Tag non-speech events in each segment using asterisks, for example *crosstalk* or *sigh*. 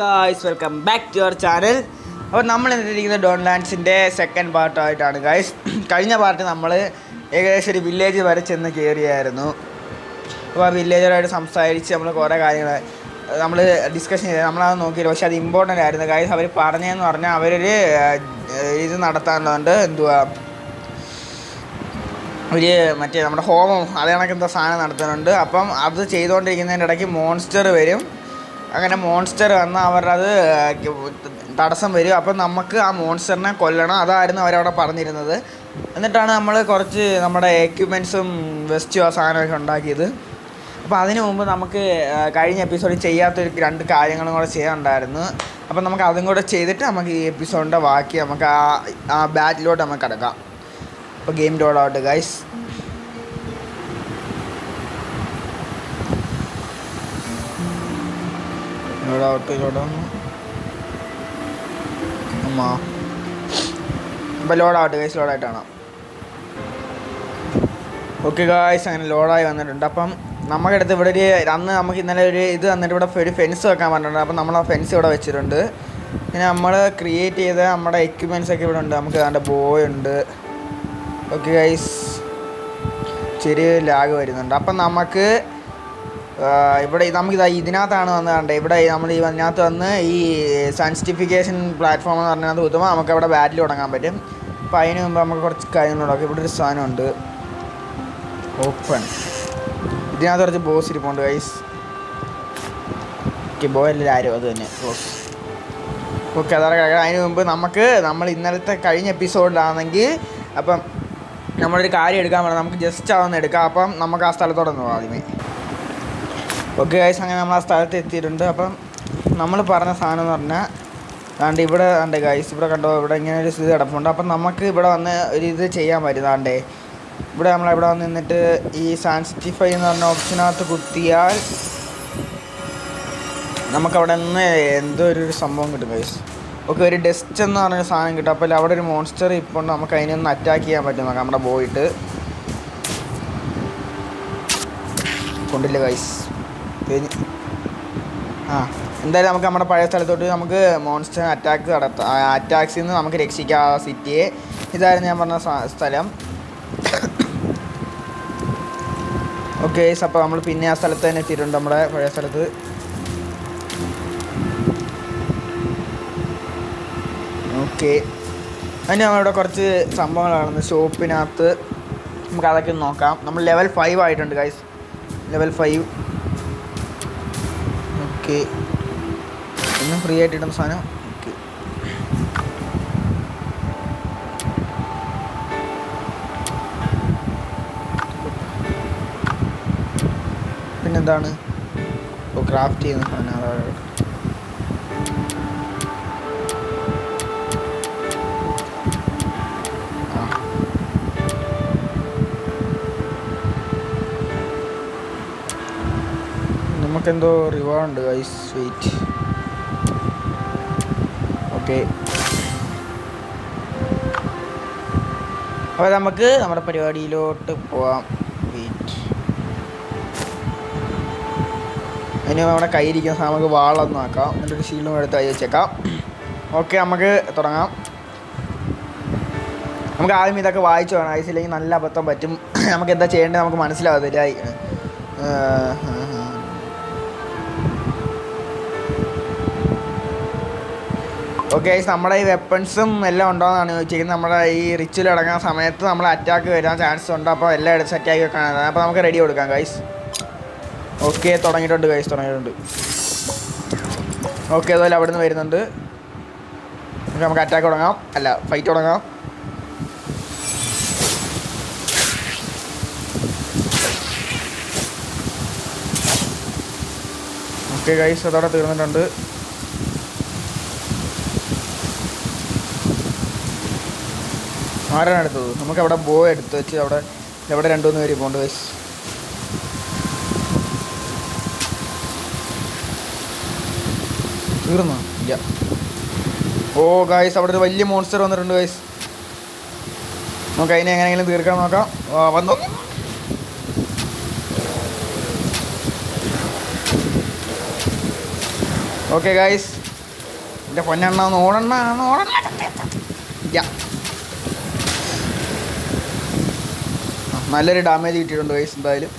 Guys welcome back to your channel അപ്പോൾ നമ്മൾ എന്നിട്ടിരിക്കുന്നത് ഡോൺ ലാൻഡ്സിന്റെ സെക്കൻഡ് പാർട്ടായിട്ടാണ് ഗായ്സ് കഴിഞ്ഞ പാർട്ട് നമ്മൾ ഏകദേശം ഒരു വില്ലേജ് വരെ ചെന്ന് കയറിയായിരുന്നു അപ്പോൾ ആ വില്ലേജറായിട്ട് സംസാരിച്ച് നമ്മൾ കുറേ കാര്യങ്ങൾ നമ്മൾ ഡിസ്കഷൻ ചെയ്ത് നമ്മളത് നോക്കിയില്ല പക്ഷേ അത് ഇമ്പോർട്ടന്റ് ആയിരുന്നു. ഗായ്സ് അവർ പറഞ്ഞതെന്ന് പറഞ്ഞാൽ അവരൊരു ഇത് നടത്താനുണ്ട് എന്തുവാ ഒരു മറ്റേ നമ്മുടെ ഹോമം അതേ കണക്ക് എന്തോ സാധനം നടത്തുന്നുണ്ട്. അപ്പം അത് ചെയ്തുകൊണ്ടിരിക്കുന്നതിന്റെ ഇടയ്ക്ക് മോൺസ്റ്റർ വരും. അങ്ങനെ മോൺസ്റ്റർ വന്ന് അവരത് തടസ്സം വരും. അപ്പം നമുക്ക് ആ മോൺസ്റ്ററിനെ കൊല്ലണം. അതായിരുന്നു അവരവിടെ പറഞ്ഞിരുന്നത്. എന്നിട്ടാണ് നമ്മൾ കുറച്ച് നമ്മുടെ എക്യുപ്മെൻസും വെസ്റ്റും ആ സാധനമൊക്കെ ഉണ്ടാക്കിയത്. അപ്പോൾ അതിനു മുമ്പ് നമുക്ക് കഴിഞ്ഞ എപ്പിസോഡിൽ ചെയ്യാത്തൊരു രണ്ട് കാര്യങ്ങളും കൂടെ ചെയ്യാനുണ്ടായിരുന്നു. അപ്പം നമുക്ക് അതും കൂടെ ചെയ്തിട്ട് നമുക്ക് ഈ എപ്പിസോഡിന്റെ ബാക്കി നമുക്ക് ആ ആ ബാറ്റിലോട്ട് നമുക്ക് കിടക്കാം അപ്പോൾ ഗെയിം ഡോഡ് ഔട്ട് ഗൈസ് ലോഡ് ആവട്ടെ ലോഡ് അമ്മാ അപ്പോൾ ലോഡ് ആവട്ടെ ഗൈസ് ലോഡായിട്ടാണ്. ഓക്കെ ഗായ്സ് അങ്ങനെ ലോഡായി വന്നിട്ടുണ്ട്. അപ്പം നമ്മുടെ അടുത്ത് ഇവിടെ ഒരു അന്ന് നമുക്ക് ഇന്നലെ ഒരു ഇത് തന്നിട്ട് ഇവിടെ ഒരു ഫെൻസ് വെക്കാൻ പറഞ്ഞിട്ടുണ്ട്. അപ്പം നമ്മൾ ആ ഫെൻസ് ഇവിടെ വെച്ചിട്ടുണ്ട്. പിന്നെ നമ്മൾ ക്രിയേറ്റ് ചെയ്ത നമ്മുടെ എക്യുപ്മെന്റ്സ് ഒക്കെ ഇവിടെ ഉണ്ട്. നമുക്ക് അതിന്റെ ബോയ് ഉണ്ട്. ഓക്കെ ഗൈസ് ചെറിയ ലാഗ് വരുന്നുണ്ട്. അപ്പം നമുക്ക് ഇവിടെ നമുക്ക് ഇതാ ഇതിനകത്താണ് വന്ന് കണ്ടത് ഇവിടെ നമ്മൾ ഈ അതിനകത്ത് വന്ന് ഈ സയന്റിഫിക്കേഷൻ പ്ലാറ്റ്ഫോം എന്ന് പറഞ്ഞതിനകത്ത് കുത്തുമ്പോൾ നമുക്ക് അവിടെ ബാറ്റിൽ തുടങ്ങാൻ പറ്റും. അപ്പം അതിന് മുമ്പ് നമുക്ക് കുറച്ച് കാര്യങ്ങളുണ്ടാക്കും ഇവിടെ ഒരു സാധനമുണ്ട്. ഓപ്പൺ ഇതിനകത്ത് കുറച്ച് ബോസ് ഇരിപ്പുണ്ട് ഗൈസ് ബോ അല്ല ആരും? അത് തന്നെ ബോസ് ഓക്കെ അതാണ് കാര്യം. അതിന് മുമ്പ് നമുക്ക് നമ്മൾ ഇന്നലത്തെ കഴിഞ്ഞ എപ്പിസോഡിലാണെങ്കിൽ അപ്പം നമ്മളൊരു കാര്യം എടുക്കാൻ പറഞ്ഞാൽ നമുക്ക് ജസ്റ്റ് അതൊന്ന് എടുക്കാം. അപ്പം നമുക്ക് ആ സ്ഥലത്തോടെ പോകാം ആദ്യമേ. ഓക്കെ ഗൈസ് അങ്ങനെ നമ്മൾ ആ സ്ഥലത്ത് എത്തിയിട്ടുണ്ട്. അപ്പം നമ്മൾ പറഞ്ഞ സാധനം എന്ന് പറഞ്ഞാൽ ആണ്ട് ഇവിടെ ആണ്ട് ഗൈസ് ഇവിടെ കണ്ടോ ഇവിടെ ഇങ്ങനെ ഒരു സ്ഥിതി കിടപ്പുണ്ട് അപ്പം നമുക്ക് ഇവിടെ വന്ന് ഒരു ഇത് ചെയ്യാൻ പറ്റും ആണ്ടേ ഇവിടെ നമ്മൾ ഇവിടെ വന്ന് നിന്നിട്ട് ഈ സാൻസിറ്റിഫൈ എന്ന് പറഞ്ഞ ഓപ്ഷനകത്ത് കുത്തിയാൽ നമുക്കവിടെ നിന്ന് എന്തോ ഒരു സംഭവം കിട്ടും ഗൈസ് ഓക്കെ ഒരു ഡസ്റ്റ് എന്ന് പറഞ്ഞൊരു സാധനം കിട്ടും. അപ്പോൾ അവിടെ ഒരു മോൺസ്റ്റർ ഇപ്പോൾ നമുക്ക് നമുക്ക് അതിനൊന്ന് അറ്റാക്ക് ചെയ്യാൻ പറ്റും. നമുക്ക് നമ്മുടെ പോയിട്ട് കൊണ്ടില്ല ഗൈസ് കഴിഞ്ഞ്. ആ എന്തായാലും നമുക്ക് നമ്മുടെ പഴയ സ്ഥലത്തോട്ട് നമുക്ക് മോൺസ്റ്റർ അറ്റാക്ക് നടത്താം അറ്റാക്സിൽ നിന്ന് നമുക്ക് രക്ഷിക്കാം ആ സിറ്റിയെ ഇതായിരുന്നു ഞാൻ പറഞ്ഞ സ്ഥലം. ഓക്കെ അപ്പോൾ നമ്മൾ പിന്നെ ആ സ്ഥലത്ത് തന്നെ എത്തിയിട്ടുണ്ട് നമ്മുടെ പഴയ സ്ഥലത്ത്. ഓക്കെ അതിന് നമ്മളിവിടെ കുറച്ച് സംഭവങ്ങളാണ് ഷോപ്പിനകത്ത് നമുക്ക് അതൊക്കെ നോക്കാം. നമ്മൾ ലെവൽ ഫൈവ് ആയിട്ടുണ്ട് ഗൈസ് ലെവൽ ഫൈവ് ഓക്കെ ഇന്നും ഫ്രീ ആയിട്ട് ഇടുന്ന സാധനം ഓക്കെ പിന്നെന്താണ്? ഇപ്പോൾ ക്രാഫ്റ്റ് ചെയ്യുന്ന സാധനം അതാണ് നമുക്കെന്തോ റിവാർഡ് ഐസ് വെയിറ്റ് ഓക്കെ അപ്പോൾ നമുക്ക് നമ്മുടെ പരിപാടിയിലോട്ട് പോവാം. വെയിറ്റ് അതിന് നമ്മുടെ കയ്യിരിക്കുന്ന നമുക്ക് വാളൊന്നും ആക്കാം. എന്നിട്ടൊരു ശീലം എടുത്ത് കൈ വെച്ചേക്കാം. ഓക്കെ നമുക്ക് തുടങ്ങാം. നമുക്ക് ആദ്യം ഇതൊക്കെ വായിച്ചു വേണം. ഐസ് ഇല്ലെങ്കിൽ നല്ല അബദ്ധം പറ്റും. *clears throat* നമുക്ക് എന്താ ചെയ്യേണ്ടത് നമുക്ക് മനസ്സിലാവത്തില്ല. ഓക്കെ നമ്മുടെ ഈ വെപ്പൺസും എല്ലാം ഉണ്ടോയെന്നാണ് ചോദിച്ചിരിക്കുന്നത്. നമ്മുടെ ഈ റിച്ചിൽ അടങ്ങുന്ന സമയത്ത് നമ്മൾ അറ്റാക്ക് വരാൻ ചാൻസ് ഉണ്ട്. അപ്പോൾ എല്ലാം എടുത്ത് സെറ്റാക്കി വെക്കാൻ അപ്പോൾ നമുക്ക് റെഡി കൊടുക്കാം ഗൈസ് ഓക്കെ തുടങ്ങിയിട്ടുണ്ട് ഗൈസ് തുടങ്ങിയിട്ടുണ്ട്. ഓക്കെ അതുപോലെ അവിടെ നിന്ന് വരുന്നുണ്ട് നമുക്ക് അറ്റാക്ക് തുടങ്ങാം. അല്ല ഫൈറ്റ് തുടങ്ങാം. ഓക്കെ ഗൈസ് അതോടെ തീർന്നിട്ടുണ്ട്. ആരാണ് എടുത്തത്? നമുക്ക് അവിടെ ബോ എടുത്ത് വെച്ച് അവിടെ എവിടെ രണ്ടു മൂന്ന് പേര് പോണ്ട് വെച്ച് തീർന്നോ? ഇല്ല. ഓ ഗായ്സ് അവിടെ ഒരു വലിയ മോൺസ്റ്റർ വന്നിട്ടുണ്ട് ഗായ്സ് നമുക്ക് അതിനെ എങ്ങനെയെങ്കിലും തീർക്കാൻ നോക്കാം. വന്നു. ഓക്കെ ഗായ്സ് എന്റെ പൊന്നെണ്ണ ഓണെണ്ണ ഓടണ്ണ ഓടണ്ണ ഇല്ല. നല്ലൊരു ഡാമേജ് കിട്ടിയിട്ടുണ്ട് വൈസ് എന്തായാലും.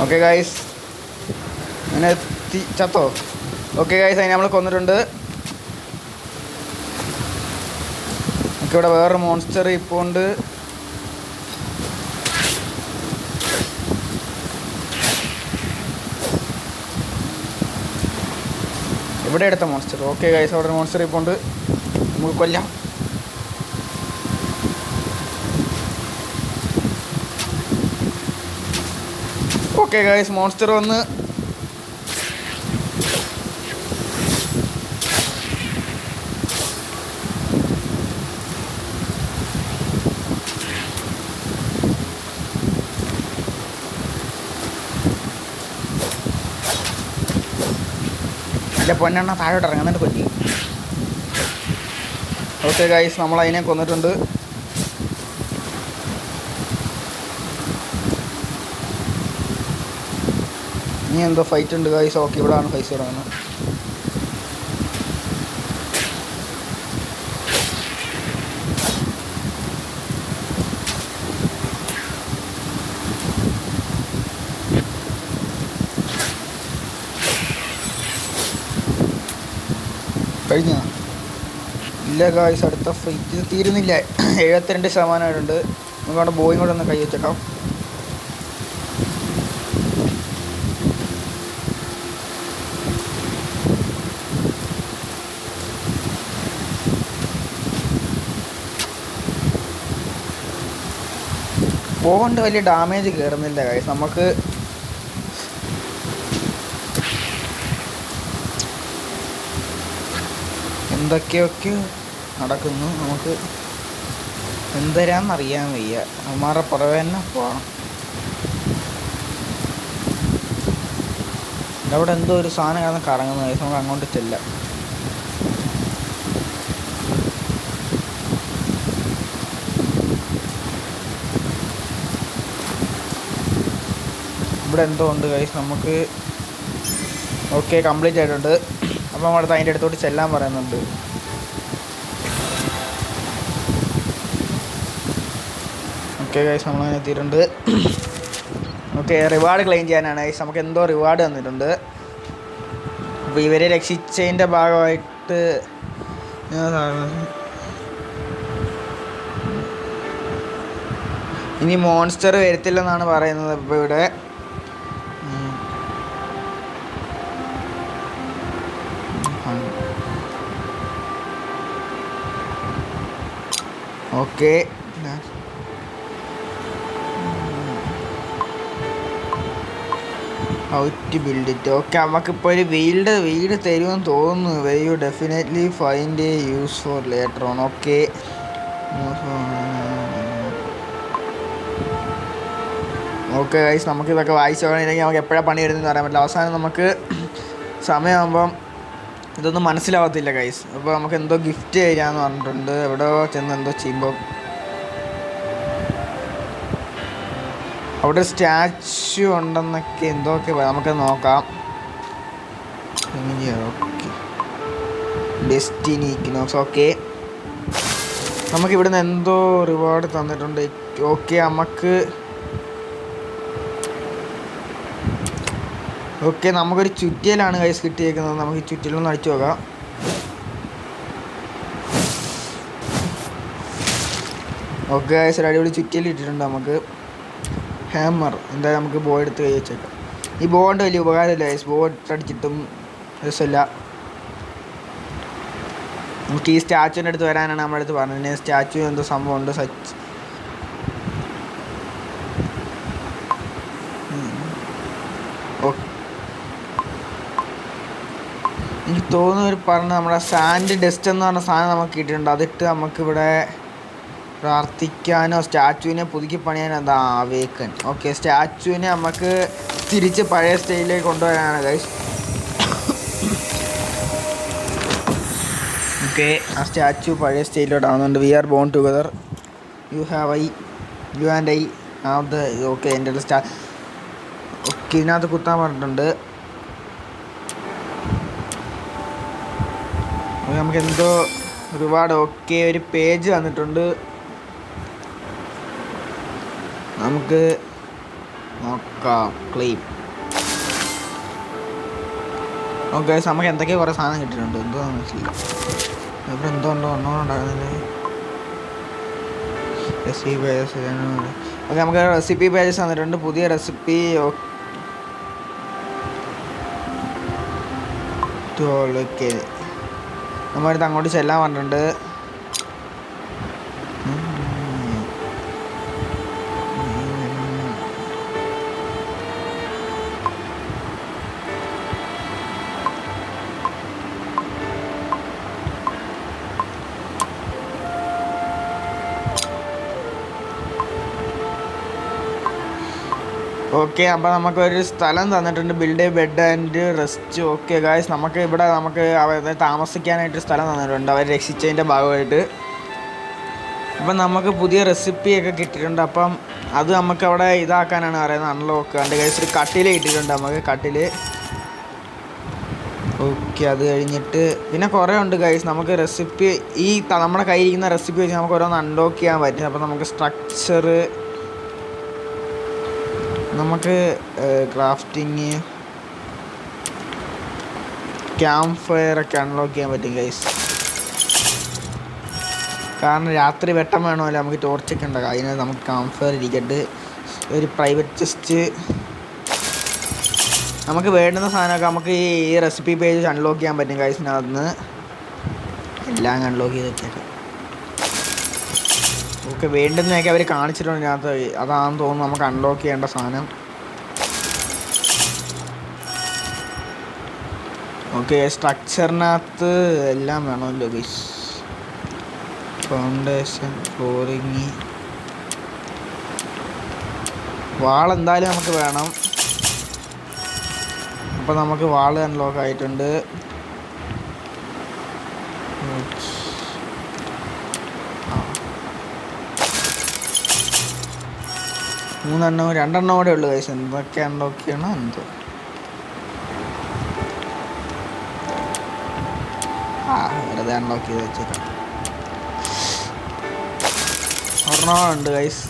ഓക്കെ ഗൈസ് അങ്ങനെ തി- ചത്തോ? ഓക്കെ ഗൈസ് അതിനെ നമ്മൾ കൊന്നിട്ടുണ്ട്. ഓക്കെ ഇവിടെ വേറൊരു മോൺസ്റ്റർ ഇപ്പോൾ ഉണ്ട്. ഇവിടെ എടുത്ത മോൺസ്റ്റർ ഓക്കെ ഗൈസ് അവിടെ മോൺസ്റ്റർ ഇപ്പോൾ ഉണ്ട് നമുക്ക് കൊല്ലാം. ഓക്കെ ഗൈസ് മോൺസ്റ്റർ വന്ന് എന്റെ പൊന്നെണ്ണ താഴോട്ട് ഇറങ്ങുന്നുണ്ട് കൊല്ലി. ഓക്കെ ഗൈസ് നമ്മൾ അതിനെ കൊന്നിട്ടുണ്ട്. ഇനി എന്തോ ഫൈറ്റ് ഉണ്ട് ഗൈസ് ഓക്കെ ഇവിടെയാണ് പൈസ തുടങ്ങുന്നത്. കഴിഞ്ഞോ. ഇല്ല ഗായ്സ് അടുത്ത ഫൈറ്റ് തീരുന്നില്ല. എഴുപത്തിരണ്ട് ശതമാനമായിട്ടുണ്ട്. നമുക്ക് അവിടെ ബോയും കൂടെ ഒന്ന് കൈ വെച്ചേക്കാം. ബോണ്ട് വലിയ ഡാമേജ് കയറുന്നില്ല ഗായ്സ് നമുക്ക് എന്തൊക്കെയൊക്കെ നടക്കുന്നു നമുക്ക് എന്തരാന്നറിയാൻ വയ്യ. അമ്മാറെ പുറവെ തന്നെ പോകണം അവിടെ എന്തോ ഒരു സാധനം കിടന്ന് കറങ്ങുന്നത്. നമുക്ക് അങ്ങോട്ട് ചെല്ലാം. ഇവിടെ എന്തോ ഉണ്ട് കൈസ് നമുക്ക് ഓക്കെ കംപ്ലീറ്റ് ആയിട്ടുണ്ട്. അപ്പോൾ നമ്മളടുത്ത് അതിന്റെ അടുത്തോട്ട് ചെല്ലാൻ പറയുന്നുണ്ട്. ഓക്കെ ഗൈസ് നമ്മൾ അങ്ങനെ എത്തിയിട്ടുണ്ട്. ഓക്കെ റിവാർഡ് ക്ലെയിം ചെയ്യാനാണ്. ഗൈസ് നമുക്ക് എന്തോ റിവാർഡ് തന്നിട്ടുണ്ട്. അപ്പോൾ ഇവരെ രക്ഷിച്ചതിന്റെ ഭാഗമായിട്ട് ഇനി മോൺസ്റ്റർ വരത്തില്ലെന്നാണ് പറയുന്നത് ഇപ്പോൾ ഇവിടെ. Okay. Out build it okay നമുക്കിപ്പോൾ ഒരു വീട് വീട് തരുമെന്ന് തോന്നുന്നു. We you definitely find a use for later on okay. Okay guys നമുക്കിതൊക്കെ വായിച്ചു പോകണമെങ്കിൽ നമുക്ക് എപ്പോഴാണ് പണി വരുന്നതെന്ന് പറയാൻ പറ്റില്ല. അവസാനം നമുക്ക് സമയമാകുമ്പം ഇതൊന്നും മനസ്സിലാവത്തില്ല ഗൈസ് അപ്പോൾ നമുക്ക് എന്തോ ഗിഫ്റ്റ് തരാമെന്ന് പറഞ്ഞിട്ടുണ്ട്. എവിടെയോ ചെന്ന് എന്തോ ചെയ്യുമ്പോൾ അവിടെ സ്റ്റാച്ചു ഉണ്ടെന്നൊക്കെ എന്തൊക്കെ നമുക്ക് നോക്കാം. ഓക്കെ നമുക്ക് ഇവിടുന്ന് എന്തോ റിവാർഡ് തന്നിട്ടുണ്ട്. ഓക്കെ നമുക്ക് ഓക്കെ നമുക്കൊരു ചുറ്റിയലാണ് കൈസ് കിട്ടിയേക്കുന്നത്. നമുക്ക് ഈ ചുറ്റിലൊന്ന് അടിച്ചു നോക്കാം. ഓക്കെ കൈസ് ഒരു അടിപൊളി ചുറ്റിയിൽ ഇട്ടിട്ടുണ്ട് നമുക്ക്. ഹാമർ എന്തായാലും നമുക്ക് ബോ എടുത്ത് കൈ വെച്ചേക്കാം. ഈ ബോണ്ട് വലിയ ഉപകാരമില്ല കൈസ് ബോ ഇട്ടടിച്ചിട്ടും രസമില്ല. നമുക്ക് ഈ സ്റ്റാച്ചുവിന്റെ അടുത്ത് വരാനാണ് നമ്മുടെ അടുത്ത് പറഞ്ഞത് സ്റ്റാച്ചു എന്തോ സംഭവമുണ്ട് സച്ച് എനിക്ക് തോന്നുന്നു ഒരു പറഞ്ഞ നമ്മുടെ സാൻഡ് ഡസ്റ്റ് എന്ന് പറഞ്ഞ സാധനം നമുക്ക് കിട്ടിയിട്ടുണ്ട്. അതിട്ട് നമുക്കിവിടെ പ്രാർത്ഥിക്കാനോ സ്റ്റാച്ചുവിനെ പുതുക്കി പണിയാനോ എന്താ വേക്കൻ ഓക്കെ സ്റ്റാച്ചുവിനെ നമുക്ക് തിരിച്ച് പഴയ സ്റ്റൈലിലേക്ക് കൊണ്ടുവരാനാണ് ഗൈസ് ഓക്കെ ആ സ്റ്റാച്ചു പഴയ സ്റ്റൈലിലോട്ട് ആവുന്നുണ്ട്. We are born together you have I you and I അത് ഓക്കെ എന്റെ സ്റ്റാ ഓക്കെ ഇതിനകത്ത് കുത്താൻ പറഞ്ഞിട്ടുണ്ട്. അപ്പോൾ നമുക്ക് എന്തോ ഒരുപാട് ഓക്കെ ഒരു പേജ് വന്നിട്ടുണ്ട്. നമുക്ക് നോക്കാം ക്ലെയിം ഓക്കെ നമുക്ക് എന്തൊക്കെയോ കുറേ സാധനം കിട്ടിയിട്ടുണ്ട്. എന്തോ മനസ്സിലില്ല എന്തോ ഉണ്ടോ? ഒന്നോ ഉണ്ടാകുന്നില്ല ഓക്കെ നമുക്ക് റെസിപ്പി പേജസ് വന്നിട്ടുണ്ട്. പുതിയ റെസിപ്പി ഓക്കെ നമ്മളടുത്ത് അങ്ങോട്ട് ചെല്ലാൻ പറഞ്ഞിട്ടുണ്ട്. ഓക്കെ അപ്പോൾ നമുക്കൊരു സ്ഥലം തന്നിട്ടുണ്ട്. Build bed and rest okay guys നമുക്ക് ഇവിടെ നമുക്ക് അവർ താമസിക്കാനായിട്ട് സ്ഥലം തന്നിട്ടുണ്ട്. അവർ രക്ഷിച്ചതിന്റെ ഭാഗമായിട്ട്. അപ്പം നമുക്ക് പുതിയ റെസിപ്പിയൊക്കെ കിട്ടിയിട്ടുണ്ട്. അപ്പം അത് നമുക്ക് അവിടെ ഇതാക്കാനാണ് പറയുന്നത്. അൺലോക്ക് അതിന്റെ ഗൈസ് ഒരു കട്ടിൽ കിട്ടിയിട്ടുണ്ട് നമുക്ക് കട്ടിൽ ഓക്കെ അത് കഴിഞ്ഞിട്ട് പിന്നെ കുറേ ഉണ്ട് ഗൈസ് നമുക്ക് റെസിപ്പി ഈ നമ്മുടെ കയ്യിൽ ഇരിക്കുന്ന റെസിപ്പി വെച്ച് നമുക്ക് ഓരോന്ന് അൺലോക്ക് ചെയ്യാൻ പറ്റും. അപ്പോൾ നമുക്ക് സ്ട്രക്ചർ നമുക്ക് ക്രാഫ്റ്റിങ് ക്യാമ്പ് ഫയർ ഒക്കെ അൺലോക്ക് ചെയ്യാൻ പറ്റും ഗൈസ് കാരണം രാത്രി വെട്ടം വേണമല്ലോ നമുക്ക് ടോർച്ചൊക്കെ ഉണ്ടാക്കാം. അതിന് നമുക്ക് ക്യാമ്പ് ഫയർ ഇരിക്കട്ട് ഒരു പ്രൈവറ്റ് ചെസ്റ്റ് നമുക്ക് വേണ്ടുന്ന സാധനമൊക്കെ നമുക്ക് ഈ റെസിപ്പി പേജ് അൺലോക്ക് ചെയ്യാൻ പറ്റും ഗൈസിനകത്ത് നിന്ന്. എല്ലാം അൺലോക്ക് ചെയ്ത് വെച്ചേക്കാം. നമുക്ക് വേണ്ടുന്നതൊക്കെ അവർ കാണിച്ചിട്ടുണ്ട് ഇതിനകത്ത്. അതാണെന്ന് തോന്നുന്നു നമുക്ക് അൺലോക്ക് ചെയ്യേണ്ട സാധനം. ഓക്കെ സ്ട്രക്ചറിനകത്ത് എല്ലാം വേണമല്ലോ ഗൈസ് ഫൗണ്ടേഷൻ ഫ്ലോറിങ് വാൾ എന്തായാലും നമുക്ക് വേണം. അപ്പോൾ നമുക്ക് വാൾ അൺലോക്ക് ആയിട്ടുണ്ട്. മൂന്നെണ്ണം രണ്ടെണ്ണം കൂടെ ഉള്ളു കൈസ് എന്തൊക്കെ ചെയ്യണോ എന്തോ. ആ വെറുതെ അൺലോക്ക് ചെയ്ത് വെച്ചേക്കാം. ഒരെണ്ണം ഉണ്ട് ഗൈസ്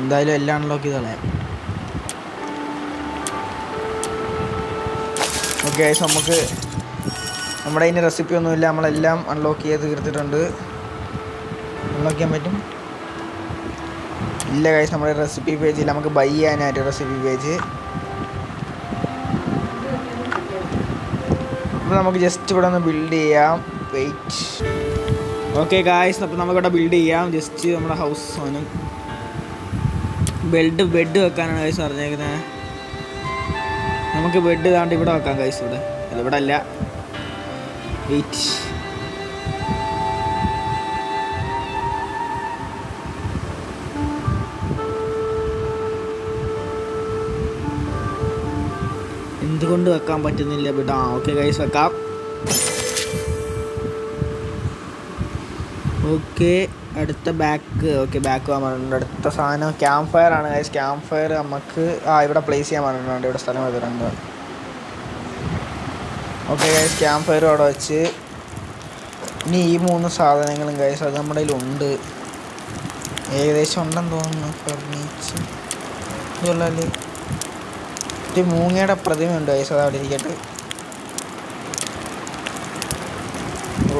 എന്തായാലും എല്ലാം അൺലോക്ക് ചെയ്ത് കളയാം. ഓക്കെ ഗൈസ് നമുക്ക് നമ്മുടെ അതിന്റെ റെസിപ്പി ഒന്നുമില്ല. നമ്മളെല്ലാം അൺലോക്ക് ചെയ്ത് തീർത്തിട്ടുണ്ട്. അൺലോക്ക് ചെയ്യാൻ പറ്റും? ഇല്ല കഴിച്ച് നമ്മുടെ റെസിപ്പി പേജിൽ നമുക്ക് ബൈ ചെയ്യാനായിട്ട് റെസിപ്പി പേജ് അപ്പോൾ നമുക്ക് ജസ്റ്റ് ഇവിടെ ഒന്ന് ബിൽഡ് ചെയ്യാം. വെയിറ്റ് ഓക്കെ ഗായ്സ് അപ്പോൾ നമുക്കിവിടെ ബിൽഡ് ചെയ്യാം. ജസ്റ്റ് നമ്മുടെ ഹൗസ് സാധനം. ബെഡ് ബെഡ് വെക്കാനാണ് ഗൈസ് പറഞ്ഞേക്കുന്നത് നമുക്ക് ബെഡ് താണ്ട് ഇവിടെ വെക്കാം ഗൈസ് ഇവിടെ. അതിവിടെ അല്ല. വെയിറ്റ് എന്തുകൊണ്ട് വെക്കാൻ പറ്റുന്നില്ല ആ ഓക്കെ ഗൈസ് വെക്കാം. ഓക്കെ അടുത്ത ബാക്ക് ഓക്കെ ബാക്ക് പോകാൻ പറഞ്ഞിട്ടുണ്ട്. അടുത്ത സാധനം ക്യാമ്പ് ഫയർ ആണ് ഗൈസ് ക്യാമ്പ് ഫയർ നമുക്ക് ആ ഇവിടെ പ്ലേസ് ചെയ്യാൻ പറഞ്ഞിട്ടുണ്ട്. ഇവിടെ സ്ഥലം വരുന്നുണ്ട് ഓക്കെ ഗൈസ് ക്യാമ്പ് ഫയർ അവിടെ വെച്ച്. ഇനി ഈ മൂന്ന് സാധനങ്ങളും ഗൈസ് അത് നമ്മുടെ ഉണ്ട് ഏകദേശം ഉണ്ടെന്ന് തോന്നുന്നു ഫർണിച്ചർ ഒരു മൂങ്ങയുടെ പ്രതിമയുണ്ട് അത് അവിടെ ഇരിക്കട്ടെ.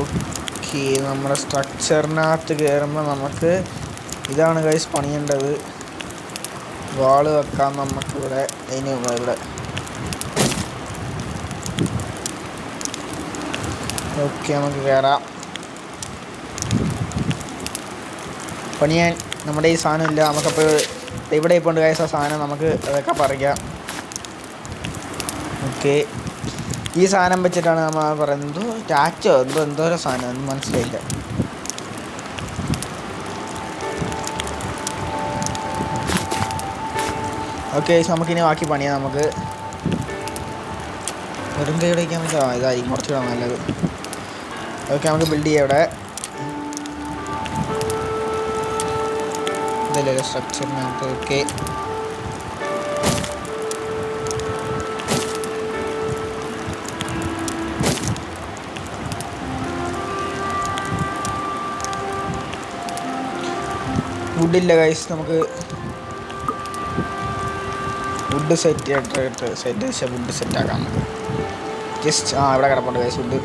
ഓക്കെ നമ്മുടെ സ്ട്രക്ചറിനകത്ത് കയറുമ്പോൾ നമുക്ക് ഇതാണ് കൈസ് പണിയേണ്ടത്. വാൾ വെക്കാം നമുക്കിവിടെ അതിന് ഇവിടെ. ഓക്കെ നമുക്ക് കയറാം പണിയാൻ നമ്മുടെ ഈ സാധനം ഇല്ല നമുക്കപ്പോൾ ഇവിടെ ഇപ്പോൾ ഉണ്ട് സാധനം നമുക്ക് അതൊക്കെ പറിക്കാം. ഓക്കെ. ഈ സാധനം വെച്ചിട്ടാണ് നമ്മൾ പറയുന്നത്. ടാറ്റോ എന്തോ എന്തോ സാധനം ഒന്നും മനസ്സിലായില്ല. ഓക്കെ നമുക്കിനി ബാക്കി പണിയാം നമുക്ക്. വെറും കൈ വയ്ക്കാൻ പറ്റുമോ ഇതായിരിക്കും കുറച്ചുകൂടെ നല്ലത്. ഓക്കെ നമുക്ക് ബിൽഡ് ചെയ്യാം ഇവിടെ. ഇതല്ലേ സ്ട്രക്ചറിനകത്ത് ഓക്കെ. വുഡില്ല ഗൈസ് നമുക്ക് വുഡ് സെറ്റ് ചെയ്തിട്ട് സെറ്റ് ചെയ്ത വുഡ് സെറ്റ് ആക്കാം നമുക്ക്. ജസ്റ്റ് ആ ഇവിടെ കിടപ്പുണ്ട് ഗൈസ് വുഡ്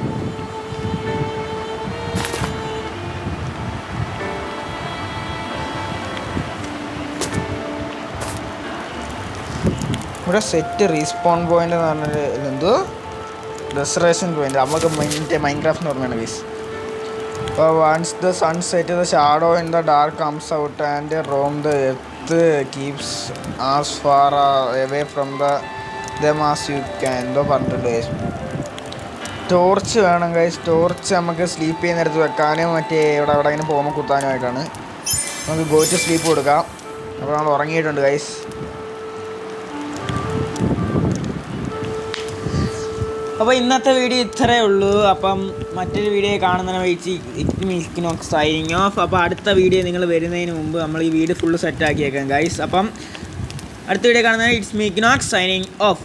ഇവിടെ സെറ്റ് റീസ്പോൺ പോയിന്റ് എന്ന് പറഞ്ഞൊരു എന്തോ റിസർവേഷൻ പോയിന്റ് നമുക്ക് മൈൻഡ് മൈൻഡ് ക്രാഫ്റ്റ് എന്ന് പറഞ്ഞാണ് guys once the sun set the shadow in the dark comes out and roam the earth keeps as far away from the them as you can എന്തോ പറഞ്ഞിട്ടുണ്ട് torch വേണം guys torch നമുക്ക് sleep ചെയ്യുന്ന നേരത്ത് വെക്കാനും മറ്റേ ഇവിടെ എവിടെ ഇങ്ങനെ പോകുമ്പോൾ കുത്താനുമായിട്ടാണ് നമുക്ക് ഗോറ്റ് സ്ലീപ്പ് കൊടുക്കാം. അപ്പോൾ നമ്മൾ ഉറങ്ങിയിട്ടുണ്ട് ഗൈസ് അപ്പോൾ ഇന്നത്തെ വീഡിയോ ഇത്രയേ ഉള്ളൂ. അപ്പം മറ്റൊരു വീഡിയോ കാണുന്നതിനെ വെച്ച് ഇറ്റ് മിൽക്ക് നോക്ക് സൈനിങ് ഓഫ് അപ്പോൾ അടുത്ത വീഡിയോ നിങ്ങൾ വരുന്നതിന് മുമ്പ് നമ്മൾ ഈ വീട് ഫുള്ള് സെറ്റ് ആക്കിയേക്കാം ഗൈസ് അപ്പം അടുത്ത വീഡിയോ കാണുന്നത് it's meek knock signing off